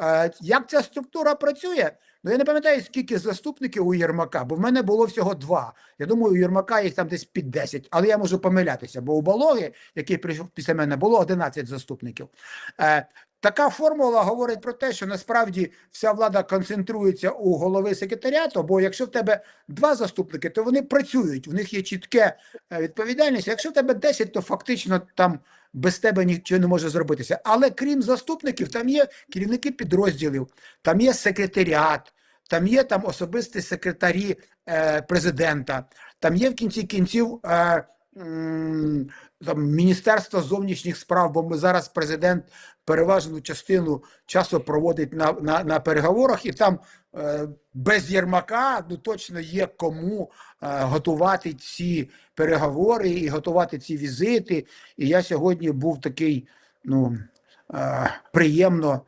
Е, Як ця структура працює? Ну я не пам'ятаю, скільки заступників у Єрмака, бо в мене було всього два. Я думаю, у Єрмака їх там десь під 10, але я можу помилятися, бо у Балоги, який прийшов після мене, було 11 заступників. Така формула говорить про те, що насправді вся влада концентрується у голови секретаріату, бо якщо в тебе два заступники, то вони працюють, в них є чітке е, відповідальність. Якщо в тебе 10, то фактично там без тебе нічого не може зробитися. Але крім заступників, там є керівники підрозділів, там є секретаріат, там є там особисті секретарі е, президента, там є в кінці кінців. Е, там, Міністерство зовнішніх справ, бо ми зараз президент переважну частину часу проводить на, на, на переговорах, і там е, без Єрмака ну, точно є кому е, готувати ці переговори і готувати ці візити. І я сьогодні був такий ну, е, приємно